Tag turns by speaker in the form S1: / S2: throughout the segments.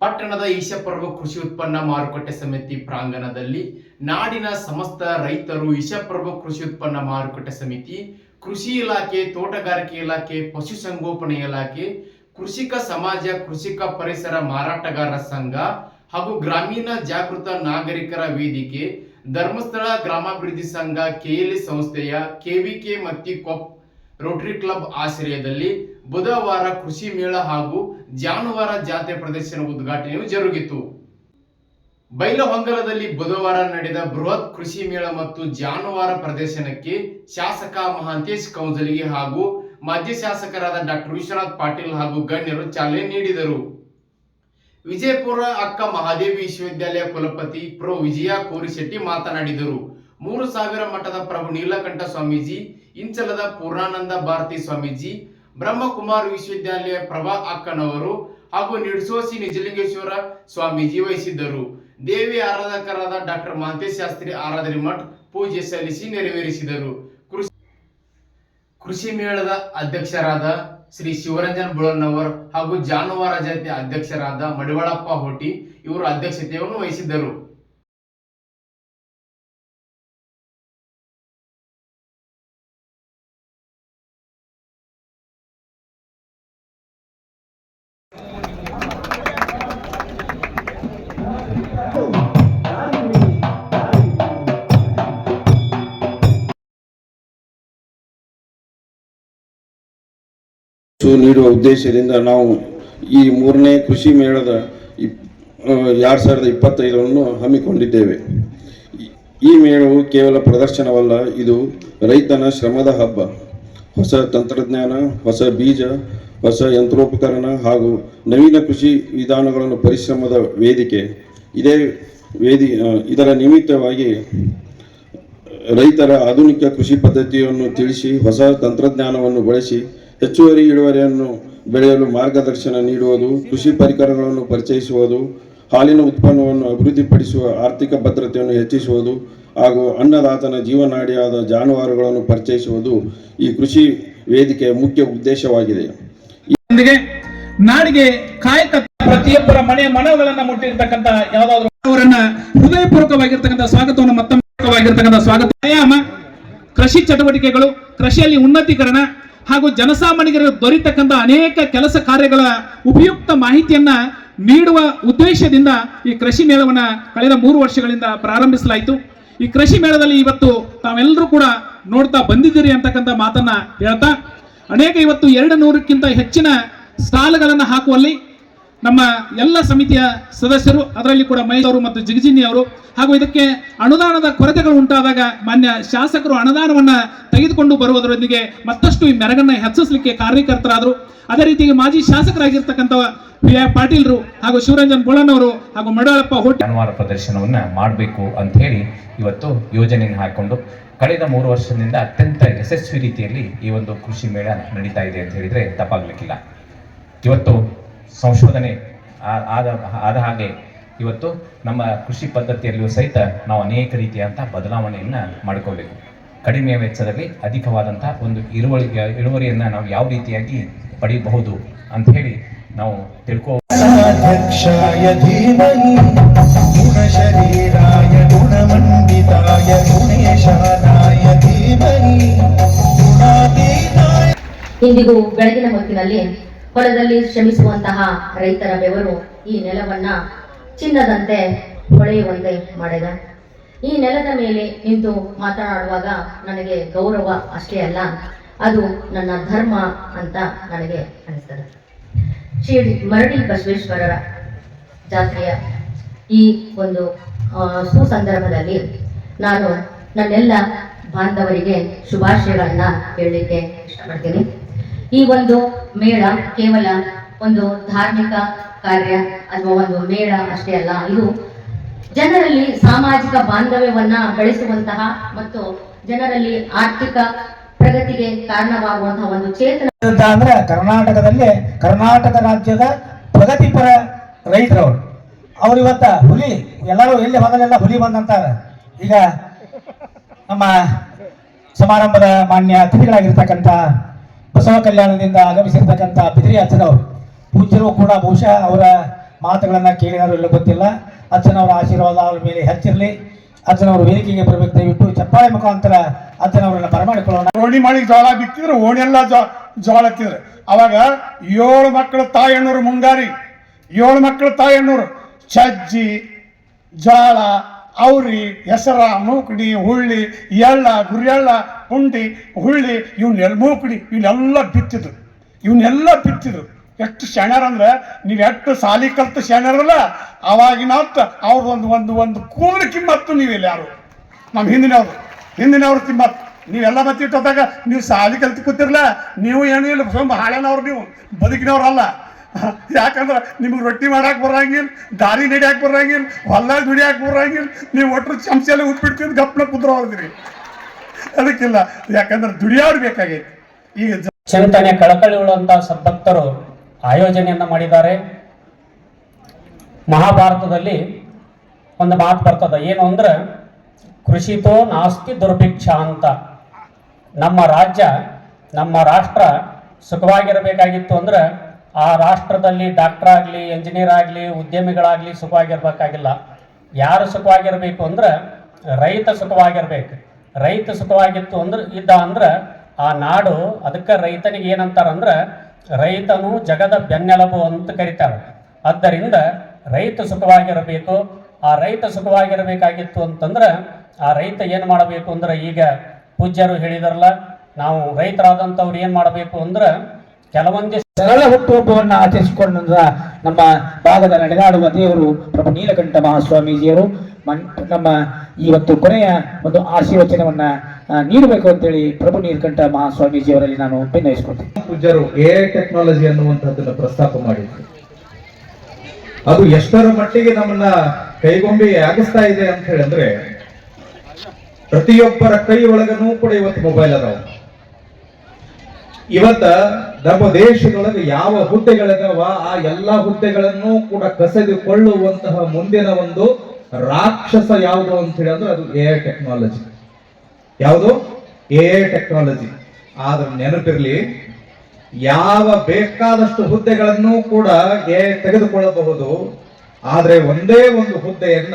S1: ಪಟ್ಟಣದ ಈಶಪರ್ವ ಕೃಷಿ ಉತ್ಪನ್ನ ಮಾರುಕಟ್ಟೆ ಸಮಿತಿ ಪ್ರಾಂಗಣದಲ್ಲಿ ನಾಡಿನ ಸಮಸ್ತ ರೈತರು ಈಶಪರ್ವ ಕೃಷಿ ಉತ್ಪನ್ನ ಮಾರುಕಟ್ಟೆ ಸಮಿತಿ, ಕೃಷಿ ಇಲಾಖೆ, ತೋಟಗಾರಿಕೆ ಇಲಾಖೆ ಪಶುಸಂಗೋಪನೆ ಇಲಾಖೆ, ಕೃಷಿಕ ಸಮಾಜ, ಕೃಷಿಕ ಪರಿಸರ ಮಾರಾಟಗಾರರ ಸಂಘ ಹಾಗೂ ಗ್ರಾಮೀಣ ಜಾಗೃತ ನಾಗರಿಕರ ವೇದಿಕೆ, ಧರ್ಮಸ್ಥಳ ಗ್ರಾಮಾಭಿವೃದ್ಧಿ ಸಂಘ ಕೆಎಲ್ಇ ಸಂಸ್ಥೆಯ, ಕೆವಿಕೆ ಮತ್ತು ಕೊಪ್ ರೋಟರಿ ಕ್ಲಬ್ ಆಶ್ರಯದಲ್ಲಿ ಬುಧವಾರ ಕೃಷಿ ಮೇಳ ಹಾಗೂ ಜಾನುವಾರ ಜಾತ್ರೆ ಪ್ರದರ್ಶನ ಉದ್ಘಾಟನೆಯು ಜರುಗಿತು. ಬೈಲಹೊಂಗಲದಲ್ಲಿ ಬುಧವಾರ ನಡೆದ ಬೃಹತ್ ಕೃಷಿ ಮೇಳ ಮತ್ತು ಜಾನುವಾರ ಪ್ರದರ್ಶನಕ್ಕೆ ಶಾಸಕ ಮಹಾಂತೇಶ್ ಕೌಂಜಲಿಗೆ ಹಾಗೂ ಮಾಜಿ ಶಾಸಕರಾದ ಡಾಕ್ಟರ್ ವಿಶ್ವನಾಥ್ ಪಾಟೀಲ್ ಹಾಗೂ ಗಣ್ಯರು ಚಾಲನೆ ನೀಡಿದರು. ವಿಜಯಪುರ ಅಕ್ಕ ಮಹಾದೇವಿ ವಿಶ್ವವಿದ್ಯಾಲಯ ಕುಲಪತಿ ಪ್ರೊ. ವಿಜಯ ಕೋರಿಶೆಟ್ಟಿ ಮಾತನಾಡಿದರು. ಮೂರು ಸಾವಿರ ಮಠದ ಪ್ರಭು ನೀಲಕಂಠ ಸ್ವಾಮೀಜಿ, ಇಂಚಲದ ಪೂರ್ಣಾನಂದ ಭಾರತಿ ಸ್ವಾಮೀಜಿ ಬ್ರಹ್ಮಕುಮಾರ್ ವಿಶ್ವವಿದ್ಯಾಲಯ ಪ್ರಭಾ ಅಕ್ಕನವರು ಹಾಗೂ ನಿಡ್ಸೋಸಿ ನಿಜಲಿಂಗೇಶ್ವರ ಸ್ವಾಮೀಜಿ ವಹಿಸಿದ್ದರು. ದೇವಿ ಆರಾಧಕರಾದ ಡಾಕ್ಟರ್ ಮಹಂತೇಶ್ ಶಾಸ್ತ್ರಿ ಆರಾಧನೆ ಮಠ್ ಪೂಜೆ ಸಲ್ಲಿಸಿ ನೆರವೇರಿಸಿದರು. ಕೃಷಿ ಕೃಷಿ ಮೇಳದ ಅಧ್ಯಕ್ಷರಾದ ಶ್ರೀ ಶಿವರಂಜನ್ ಬುಳನ್ನವರ್ ಹಾಗೂ ಜಾನುವಾರ ಜಾತಿ ಅಧ್ಯಕ್ಷರಾದ ಮಡಿವಾಳಪ್ಪ ಹೋಟಿ ಇವರು ಅಧ್ಯಕ್ಷತೆಯನ್ನು ವಹಿಸಿದ್ದರು.
S2: ನೀಡುವ ಉದ್ದೇಶದಿಂದ ನಾವು ಈ ಮೂರನೇ ಕೃಷಿ ಮೇಳದ ಎರಡು ಸಾವಿರದ ಇಪ್ಪತ್ತೈದರನ್ನು ಹಮ್ಮಿಕೊಂಡಿದ್ದೇವೆ. ಈ ಮೇಳವು ಕೇವಲ ಪ್ರದರ್ಶನವಲ್ಲ, ಇದು ರೈತನ ಶ್ರಮದ ಹಬ್ಬ. ಹೊಸ ತಂತ್ರಜ್ಞಾನ, ಹೊಸ ಬೀಜ, ಹೊಸ ಯಂತ್ರೋಪಕರಣ ಹಾಗೂ ನವೀನ ಕೃಷಿ ವಿಧಾನಗಳನ್ನು ಪರಿಶ್ರಮದ ವೇದಿಕೆ. ಇದೇ ವೇದಿ ಇದರ ನಿಮಿತ್ತವಾಗಿ ರೈತರ ಆಧುನಿಕ ಕೃಷಿ ಪದ್ಧತಿಯನ್ನು ತಿಳಿಸಿ, ಹೊಸ ತಂತ್ರಜ್ಞಾನವನ್ನು ಬಳಸಿ ಹೆಚ್ಚುವರಿ ಇಳುವರಿಯನ್ನು ಬೆಳೆಯಲು ಮಾರ್ಗದರ್ಶನ ನೀಡುವುದು, ಕೃಷಿ ಪರಿಕರಗಳನ್ನು ಪರಿಚಯಿಸುವುದು, ಹಾಲಿನ ಉತ್ಪನ್ನವನ್ನು ಅಭಿವೃದ್ಧಿಪಡಿಸುವ ಆರ್ಥಿಕ ಭದ್ರತೆಯನ್ನು ಹೆಚ್ಚಿಸುವುದು ಹಾಗೂ ಅನ್ನದಾತನ ಜೀವನಾಡಿಯಾದ ಜಾನುವಾರುಗಳನ್ನು ಪರಿಚಯಿಸುವುದು ಈ ಕೃಷಿ ವೇದಿಕೆಯ ಮುಖ್ಯ ಉದ್ದೇಶವಾಗಿದೆ.
S3: ನಾಡಿಗೆ ಕಾಯಕ ಪ್ರತಿಯೊಬ್ಬರ ಮನೆ ಮನಗಳನ್ನ ಮುಟ್ಟಿರ್ತಕ್ಕಂಥ ಯಾವ್ದಾದ್ರು ಅವರನ್ನ ಹೃದಯಪೂರ್ವಕವಾಗಿರ್ತಕ್ಕಂಥ ಸ್ವಾಗತವನ್ನು ಮತ್ತೊಮ್ಮೆ ಸ್ವಾಗತ. ಕೃಷಿ ಚಟುವಟಿಕೆಗಳು, ಕೃಷಿಯಲ್ಲಿ ಉನ್ನತೀಕರಣ ಹಾಗೂ ಜನಸಾಮಾನ್ಯರಿಗೆ ದೊರೆತಕ್ಕಂಥ ಅನೇಕ ಕೆಲಸ ಕಾರ್ಯಗಳ ಉಪಯುಕ್ತ ಮಾಹಿತಿಯನ್ನ ನೀಡುವ ಉದ್ದೇಶದಿಂದ ಈ ಕೃಷಿ ಮೇಳವನ್ನ ಕಳೆದ ಮೂರು ವರ್ಷಗಳಿಂದ ಪ್ರಾರಂಭಿಸಲಾಯಿತು. ಈ ಕೃಷಿ ಮೇಳದಲ್ಲಿ ಇವತ್ತು ತಾವೆಲ್ಲರೂ ಕೂಡ ನೋಡ್ತಾ ಬಂದಿದ್ದೀರಿ ಅಂತಕ್ಕಂಥ ಮಾತನ್ನ ಹೇಳ್ತಾ, ಅನೇಕ ಇವತ್ತು ಎರಡು ನೂರಕ್ಕಿಂತ ಹೆಚ್ಚಿನ ಸ್ಟಾಲ್ಗಳನ್ನು ಹಾಕುವಲ್ಲಿ ನಮ್ಮ ಎಲ್ಲ ಸಮಿತಿಯ ಸದಸ್ಯರು, ಅದರಲ್ಲಿ ಕೂಡ ಮೈಸೂರು ಮತ್ತು ಜಿಗಜಿನಿ ಅವರು, ಹಾಗೂ ಇದಕ್ಕೆ ಅನುದಾನದ ಕೊರತೆಗಳು ಉಂಟಾದಾಗ ಮಾನ್ಯ ಶಾಸಕರು ಅನುದಾನವನ್ನ ತೆಗೆದುಕೊಂಡು ಬರುವುದರೊಂದಿಗೆ ಮತ್ತಷ್ಟು ಈ ಮೆರಗನ್ನ ಹೆಚ್ಚಿಸಲಿಕ್ಕೆ ಕಾರ್ಯಕರ್ತರಾದರು. ಅದೇ ರೀತಿಗೆ ಮಾಜಿ ಶಾಸಕರಾಗಿರ್ತಕ್ಕಂಥ ಪಿ ಆರ್ ಪಾಟೀಲ್ರು ಹಾಗೂ ಶಿವರಂಜನ್ ಬೋಳನವರು ಹಾಗೂ ಮಡಳಪ್ಪ ಹೋಟಿ
S4: ಜಾನುವಾರು ಪ್ರದರ್ಶನವನ್ನು ಮಾಡಬೇಕು ಅಂತ ಹೇಳಿ ಇವತ್ತು ಯೋಜನೆಯನ್ನು ಹಾಕೊಂಡು ಕಳೆದ ಮೂರು ವರ್ಷದಿಂದ ಅತ್ಯಂತ ಯಶಸ್ವಿ ರೀತಿಯಲ್ಲಿ ಈ ಒಂದು ಕೃಷಿ ಮೇಳ ನಡೀತಾ ಇದೆ ಅಂತ ಹೇಳಿದರೆ ತಪ್ಪಾಗಲಿಕ್ಕಿಲ್ಲ. ಇವತ್ತು ಸಂಶೋಧನೆ ಆದ ಆದ ಹಾಗೆ ಇವತ್ತು ನಮ್ಮ ಕೃಷಿ ಪದ್ಧತಿಯಲ್ಲಿಯೂ ಸಹಿತ ನಾವು ಅನೇಕ ರೀತಿಯಾದಂಥ ಬದಲಾವಣೆಯನ್ನು ಮಾಡಿಕೊಳ್ಬೇಕು. ಕಡಿಮೆ ವೆಚ್ಚದಲ್ಲಿ ಅಧಿಕವಾದಂಥ ಒಂದು ಇಳುವಳಿ ಇಳುವರಿಯನ್ನು ನಾವು ಯಾವ ರೀತಿಯಾಗಿ ಪಡೆಯಬಹುದು ಅಂತ ಹೇಳಿ ನಾವು ತಿಳ್ಕೋ
S5: ಇಂದಿಗೂ ಬೆಳಗಿನ ಹೊತ್ತಿನಲ್ಲಿ ಹೊಲದಲ್ಲಿ ಶ್ರಮಿಸುವಂತಹ ರೈತರ ಬೆವರು ಈ ನೆಲವನ್ನ ಚಿನ್ನದಂತೆ ಹೊಳೆಯುವಂತೆ ಮಾಡಿದ. ಈ ನೆಲದ ಮೇಲೆ ನಿಂತು ಮಾತನಾಡುವಾಗ ನನಗೆ ಗೌರವ ಅಷ್ಟೇ ಅಲ್ಲ, ಅದು ನನ್ನ ಧರ್ಮ ಅಂತ ನನಗೆ ಅನಿಸ್ತದೆ. ಶ್ರೀ ಮರಡಿ ಬಸವೇಶ್ವರರ ಜಾತ್ರೆಯ ಈ ಒಂದು ಸುಸಂದರ್ಭದಲ್ಲಿ ನಾನು ನನ್ನೆಲ್ಲ ಬಾಂಧವರಿಗೆ ಶುಭಾಶಯಗಳನ್ನ ಹೇಳಲಿಕ್ಕೆ ಇಷ್ಟಪಡ್ತೀನಿ. ಈ ಒಂದು ಮೇಳ ಕೇವಲ ಒಂದು ಧಾರ್ಮಿಕ ಕಾರ್ಯ ಅಥವಾ ಒಂದು ಮೇಳ ಅಷ್ಟೇ ಅಲ್ಲ. ಇದು ಜನರಲ್ಲಿ ಸಾಮಾಜಿಕ ಬಾಂಧವ್ಯವನ್ನ ಬೆಳೆಸುವಂತಹ ಮತ್ತು ಜನರಲ್ಲಿ ಆರ್ಥಿಕ ಪ್ರಗತಿಗೆ ಕಾರಣವಾಗುವಂತಹ ಒಂದು ಚೇತನ
S6: ಅಂದ್ರೆ ಕರ್ನಾಟಕದಲ್ಲಿ ಕರ್ನಾಟಕ ರಾಜ್ಯದ ಪ್ರಗತಿಪರ ರೈತರವರು. ಅವ್ರು ಇವತ್ತ ಹುಲಿ, ಎಲ್ಲರೂ ಎಲ್ಲಿ ಹೋದಲ್ಲೆಲ್ಲ ಹುಲಿ ಬಂದಂತಾರೆ. ಈಗ ನಮ್ಮ ಸಮಾರಂಭದ ಮಾನ್ಯ ಅತಿಥಿಗಳಾಗಿರ್ತಕ್ಕಂಥ ಬಸವ ಕಲ್ಯಾಣದಿಂದ ಆಗಮಿಸಿರ್ತಕ್ಕಂಥ ಬಿದಿರಿ ಅಚ್ಚನವರು ಪೂಜ್ಯರು ಕೂಡ ಬಹುಶಃ ಅವರ ಮಾತುಗಳನ್ನು ಕೇಳಿದಾರೋ ಇಲ್ಲ ಗೊತ್ತಿಲ್ಲ. ಅಜ್ಜನವರ ಆಶೀರ್ವಾದ ಅವರ ಮೇಲೆ ಹೆಚ್ಚಿರಲಿ. ಅಜ್ಜನವರು ವೇದಿಕೆಗೆ ಬರಬೇಕು, ದಯವಿಟ್ಟು ಚಪ್ಪಾಳೆ ಮುಖಾಂತರ ಅಜ್ಜನವರನ್ನ ಬರಮಾಡಿಕೊಳ್ಳೋಣ.
S7: ಓಣಿ ಮಾಡಿ ಜೋಳ ಬಿತ್ತಿದ್ರು ಓಣಿ ಎಲ್ಲ ಜೋ ಜೋಳ ಹತ್ತಿದ್ರು. ಅವಾಗ ಏಳು ಮಕ್ಕಳು ತಾಯಣ್ಣೂರು ಮುಂಗಾರಿ. ಏಳು ಮಕ್ಕಳು ತಾಯಣ್ಣೂರು ಸಜ್ಜಿ ಜೋಳ ಅವ್ರಿ ಹೆಸರ ಮೂಕಡಿ, ಹುಳ್ಳಿ, ಎಳ್ಳ, ಗುರಿಯಳ್ಳ, ಪುಂಡಿ, ಹುಳ್ಳಿ ಇವನ್ನೆಲ್ಲ ಮೂಕಡಿ ಇವನ್ನೆಲ್ಲ ಬಿತ್ತಿದ್ರು. ಇವನ್ನೆಲ್ಲ ಬಿತ್ತಿದ್ರು. ಎಷ್ಟು ಶಾಣ್ಯಾರ ಅಂದ್ರೆ ನೀವು ಎಷ್ಟು ಸಾಲಿ ಕಲ್ತು ಶಾಣ್ಯಾರಲ್ಲ ಅವಾಗಿನ ಅವ್ರದ್ದು ಒಂದು ಒಂದು ಕೂದಲ ಕಿಮ್ಮತ್ತು ನೀವಿಲ್ಲ ಯಾರು? ನಮ್ಮ ಹಿಂದಿನವ್ರು. ಹಿಂದಿನವ್ರ ಕಿಮ್ಮತ್ತು. ನೀವೆಲ್ಲ ಬತ್ತಿಟ್ಟೋದಾಗ ನೀವು ಸಾಲಿ ಕಲ್ತು ಕೂತಿರ್ಲ, ನೀವು ಏನೂ ಇಲ್ಲ, ಸ್ವಲ್ಪ ಹಾಳೆನವ್ರು ನೀವು. ಬದುಕಿನವ್ರಲ್ಲ. ಯಾಕಂದ್ರೆ ನಿಮ್ಗೆ ರೊಟ್ಟಿ ಮಾಡಕ್ಕೆ ಬರಂಗಿಲ್ಲ, ದಾರಿ ನಡಿಯಾಕೆ ಬರಂಗಿಲ್ಲ, ಹೊಲ್ದಾಗ ದುಡಿಯಾಕ್ ಬರಂಗಿಲ್ಲ, ನೀವು ಒಟ್ಟರು ಚಮಚೆಲ್ಲ ಉಟ್ಬಿಡ್ತಿದ್ದು ಗಪ್ಪನ ಕುದ್ರ ಹೋದ್ರಿ ಅದಕ್ಕಿಲ್ಲ, ಯಾಕಂದ್ರೆ ದುಡಿಯೋರು ಬೇಕಾಗೈತಿ. ಈಗ
S8: ಚಿಂತನೆ ಕಳಕಳಿ ಉಳ್ಳುವಂತಹ ಸದ್ಭಕ್ತರು ಆಯೋಜನೆಯನ್ನ ಮಾಡಿದ್ದಾರೆ. ಮಹಾಭಾರತದಲ್ಲಿ ಒಂದು ಮಾತು ಬರ್ತದ, ಏನು ಅಂದ್ರೆ, ಕೃಷಿತೋ ನಾಸ್ತಿ ದುರ್ಭಿಕ್ಷ ಅಂತ. ನಮ್ಮ ರಾಜ್ಯ, ನಮ್ಮ ರಾಷ್ಟ್ರ ಸುಖವಾಗಿರಬೇಕಾಗಿತ್ತು ಅಂದ್ರೆ ಆ ರಾಷ್ಟ್ರದಲ್ಲಿ ಡಾಕ್ಟರ್ ಆಗಲಿ ಇಂಜಿನಿಯರ್ ಆಗಲಿ, ಉದ್ಯಮಿಗಳಾಗಲಿ ಸುಖವಾಗಿರ್ಬೇಕಾಗಿಲ್ಲ. ಯಾರು ಸುಖವಾಗಿರಬೇಕು ಅಂದ್ರೆ ರೈತ ಸುಖವಾಗಿರ್ಬೇಕು. ರೈತ ಸುಖವಾಗಿತ್ತು ಅಂದ್ರೆ ಇದ್ದ ಅಂದ್ರೆ ಆ ನಾಡು ಅದಕ್ಕೆ ರೈತನಿಗೆ ಏನಂತಾರಂದ್ರೆ ರೈತನು ಜಗದ ಬೆನ್ನೆಲುಬು ಅಂತ ಕರೀತಾರೆ. ಆದ್ದರಿಂದ ರೈತ ಸುಖವಾಗಿರಬೇಕು. ಆ ರೈತ ಸುಖವಾಗಿರಬೇಕಾಗಿತ್ತು ಅಂತಂದ್ರೆ ಆ ರೈತ ಏನು ಮಾಡಬೇಕು ಅಂದ್ರೆ ಈಗ ಪೂಜ್ಯರು ಹೇಳಿದಾರಲ್ಲ, ನಾವು ರೈತರಾದಂಥವ್ರು ಏನು ಮಾಡಬೇಕು ಅಂದ್ರೆ ಕೆಲವೊಂದಿಷ್ಟು
S6: ಸರಳ ಹುಟ್ಟುಹಬ್ಬವನ್ನು ಆಚರಿಸಿಕೊಂಡ ನಮ್ಮ ಭಾಗದ ನಡೆದಾಡುವ ದೇವರು ಪ್ರಭು ನೀಲಕಂಠ ಮಹಾಸ್ವಾಮೀಜಿಯವರು, ಮನ್, ನಮ್ಮ ಇವತ್ತು ಕೊನೆಯ ಒಂದು ಆಶೀರ್ವಚನವನ್ನ ನೀಡಬೇಕು ನೀಡಬೇಕು ಅಂತೇಳಿ ಪ್ರಭು ನೀಲಕಂಠ ಮಹಾಸ್ವಾಮೀಜಿಯವರಲ್ಲಿ ನಾನು ಭಿನ್ನಯಿಸ್ಕೊಳ್ತೀನಿ
S9: ಪೂಜ್ಯರು ಎ ಟೆಕ್ನಾಲಜಿ ಅನ್ನುವಂಥದ್ದನ್ನು ಪ್ರಸ್ತಾಪ ಮಾಡಿದ್ರು. ಅದು ಎಷ್ಟರ ಮಟ್ಟಿಗೆ ನಮ್ಮನ್ನ ಕೈಗೊಂಬೆ ಆಗಿಸ್ತಾ ಇದೆ ಅಂತ ಹೇಳಿದ್ರೆ, ಪ್ರತಿಯೊಬ್ಬರ ಕೈ ಒಳಗನೂ ಕೂಡ ಇವತ್ತು ಮೊಬೈಲ್ ಅದಾವ. ಇವತ್ತ ನಮ್ಮ ದೇಶದೊಳಗೆ ಯಾವ ಹುದ್ದೆಗಳಿದಾವ ಆ ಎಲ್ಲಾ ಹುದ್ದೆಗಳನ್ನು ಕೂಡ ಕಸೆದುಕೊಳ್ಳುವಂತಹ ಮುಂದಿನ ಒಂದು ರಾಕ್ಷಸ ಯಾವುದು ಅಂತ ಹೇಳಿದ್ರೆ ಅದು ಎ ಟೆಕ್ನಾಲಜಿ ಯಾವುದು? ಎ ಟೆಕ್ನಾಲಜಿ ಆದ್ರೆ ನೆನಪಿರ್ಲಿ, ಯಾವ ಬೇಕಾದಷ್ಟು ಹುದ್ದೆಗಳನ್ನು ಕೂಡ ಎ ತೆಗೆದುಕೊಳ್ಳಬಹುದು, ಆದ್ರೆ ಒಂದೇ ಒಂದು ಹುದ್ದೆಯನ್ನ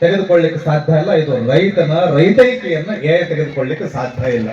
S9: ತೆಗೆದುಕೊಳ್ಳಿಕ್ಕೆ ಸಾಧ್ಯ ಇಲ್ಲ. ಇದು ರೈತನ ರೈತೈಕೆಯನ್ನ ಎ ತೆಗೆದುಕೊಳ್ಳಿಕ್ಕೆ ಸಾಧ್ಯ ಇಲ್ಲ.